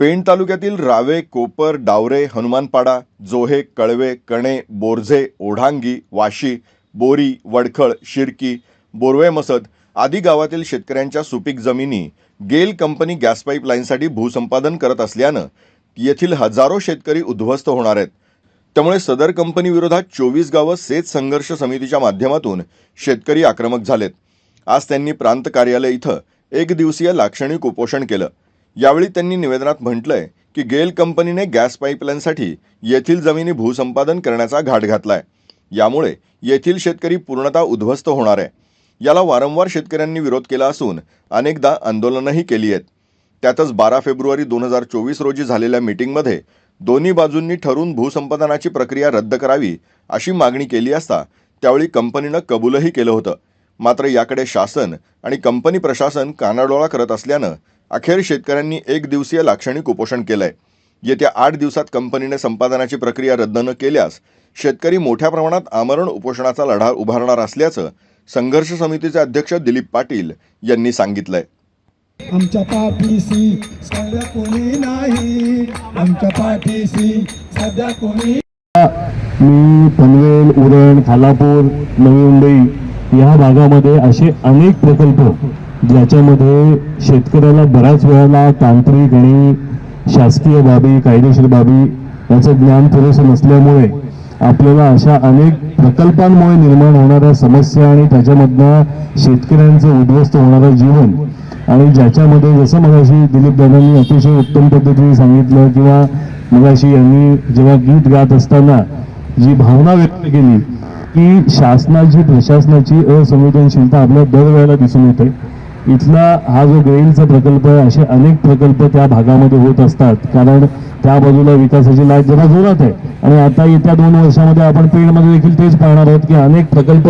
पेण तालुक्यातील रावे कोपर डावरे हनुमानपाडा जोहे कळवे कणे बोरझे ओढांगी वाशी बोरी वडखळ शिरकी बोरवे मसद आदी गावातील शेतकऱ्यांच्या सुपीक जमिनी गेल कंपनी गॅस पाईपलाईनसाठी भूसंपादन करत असल्यानं येथील हजारो शेतकरी उद्ध्वस्त होणार आहेत. त्यामुळे सदर कंपनीविरोधात चोवीस गावं सेच संघर्ष समितीच्या माध्यमातून शेतकरी आक्रमक झालेत. आज त्यांनी प्रांत कार्यालय इथं एक दिवसीय लाक्षणिक उपोषण केलं. यावेळी त्यांनी निवेदनात म्हटलंय की गेल कंपनीने गॅस पाईपलाईनसाठी येथील जमिनी भूसंपादन करण्याचा घाट घातलाय. यामुळे येथील शेतकरी पूर्णतः उद्ध्वस्त होणार आहे. याला वारंवार शेतकऱ्यांनी विरोध केला असून अनेकदा आंदोलनंही केली आहेत. त्यातच बारा फेब्रुवारी दोन हजार चोवीस रोजी झालेल्या मीटिंगमध्ये दोन्ही बाजूंनी ठरून भूसंपादनाची प्रक्रिया रद्द करावी अशी मागणी केली असता त्यावेळी कंपनीनं कबूलही केलं होतं. मात्र याकडे शासन आणि कंपनी प्रशासन कानाडोळा करत असल्यानं अखेर शेतकऱ्यांनी एक दिवसीय लाक्षणिक उपोषण केलंय. येत्या आठ दिवसात कंपनीने संपादनाची प्रक्रिया रद्द न केल्यास शेतकरी मोठ्या प्रमाणात आमरण उपोषणाचा लढा उभारणार असल्याचं संघर्ष समितीचे अध्यक्ष दिलीप पाटील यांनी सांगितलंय. आमच्या पाठीशी सध्या कोणी नाही. आमच्या पाठीशी सध्या कोणी मी पनवेल उरण खालापूर नवी मुंबई या भागामध्ये असे अनेक प्रकल्प ज्याच्यामध्ये शेतकऱ्याला बऱ्याच वेळेला तांत्रिक आणि शासकीय बाबी कायदेशीर बाबी याचं ज्ञान पुरेसं नसल्यामुळे आपल्याला अशा अनेक प्रकल्पांमुळे निर्माण होणाऱ्या समस्या आणि त्याच्यामधनं शेतकऱ्यांचं उद्ध्वस्त होणारं जीवन आणि ज्याच्यामध्ये जसं मगाशी दिलीप दादांनी अतिशय उत्तम पद्धतीने सांगितलं किंवा मगाशी यांनी जेव्हा गीत गात असताना जी भावना व्यक्त केली की शासनाची प्रशासनाची असंवेदनशीलता आपल्या दरवेळेला दिसून येते. इथला हा जो ग्रेलचा प्रकल्प आहे असे अनेक प्रकल्प त्या भागामध्ये होत असतात. कारण त्या बाजूला विकासाची लाट जरा जोरात आहे. आणि आता येत्या दोन वर्षामध्ये आपण पेणमध्ये देखील तेच पाहणार आहोत की अनेक प्रकल्प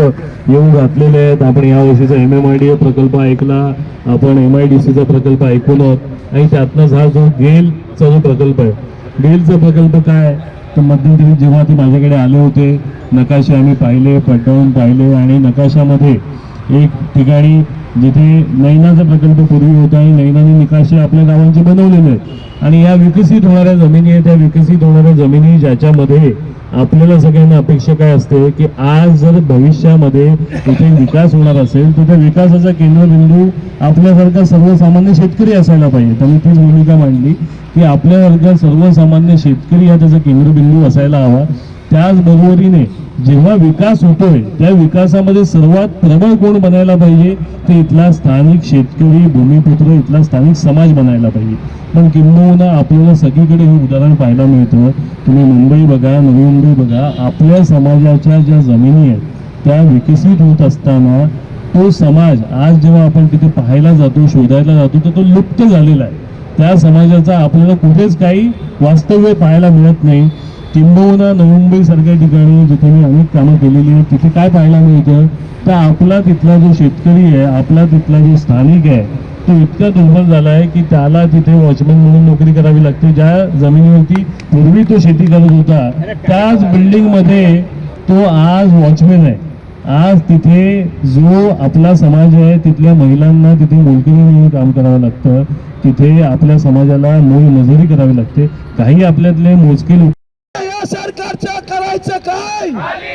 येऊन घातलेले आहेत. आपण या वर्षीचा एम एम आय डी प्रकल्प ऐकला आपण एम आय डी सीचा प्रकल्प ऐकून आहोत. आणि त्यातनंच हा जो गेलचा जो प्रकल्प आहे गेलचा प्रकल्प काय? तर मध्यंतरी जेव्हा ते माझ्याकडे आले होते नकाशे आम्ही पाहिले पटवून पाहिले आणि नकाशामध्ये एक ठिकाणी जिथे नैनाचा प्रकल्प पूर्वी होता आणि नैनाने निकाशी आपल्या गावांचे बनवलेले आहेत. आणि या विकसित होणाऱ्या जमिनी आहेत त्या विकसित होणाऱ्या जमिनी ज्याच्यामध्ये आपल्याला सगळ्यांना अपेक्षा काय असते की आज जर भविष्यामध्ये तिथे विकास होणार असेल तर त्या विकासाचा केंद्रबिंदू आपल्यासारखा सर्वसामान्य शेतकरी असायला पाहिजे. त्यांनी तीच भूमिका मांडली की आपल्यासारखा सर्वसामान्य शेतकरी हा त्याचा केंद्रबिंदू असायला हवा. त्याचबरोबरीने जेव्हा विकास होतोय त्या विकासामध्ये सर्वात प्रबळ कोण बनायला पाहिजे? ते इथला स्थानिक शेतकरी भूमिपुत्र इथला स्थानिक समाज बनायला पाहिजे. पण किंबहुना आपल्याला सगळीकडे हे उदाहरण पाहायला मिळतं. तुम्ही मुंबई बघा नवी मुंबई बघा आपल्या समाजाच्या ज्या जमिनी आहेत त्या विकसित होत असताना तो समाज आज जेव्हा आपण तिथे पाहायला जातो शोधायला जातो तर तो लुप्त झालेला आहे. त्या समाजाचा आपल्याला कुठेच काही वास्तव्य पाहायला मिळत नाही. किंबहुना नवी मुंबई सारख्या ठिकाणी जिथे मी अनेक कामं केलेली आहेत तिथे काय पाहायला मिळतं? तर आपला तिथला जो शेतकरी आहे आपला तिथला जो स्थानिक आहे तो इतका दुर्बल झाला आहे की त्याला तिथे वॉचमॅन म्हणून नोकरी करावी लागते. ज्या जमिनीवरती पूर्वी तो शेती करत होता त्याच बिल्डिंगमध्ये तो आज वॉचमॅन आहे. आज तिथे जो आपला समाज आहे तिथल्या महिलांना तिथे मोलकरी म्हणून काम करावं लागतं. तिथे आपल्या समाजाला मोल नजरी करावी लागते. काही आपल्यातले मोजके लोक ¡Vale!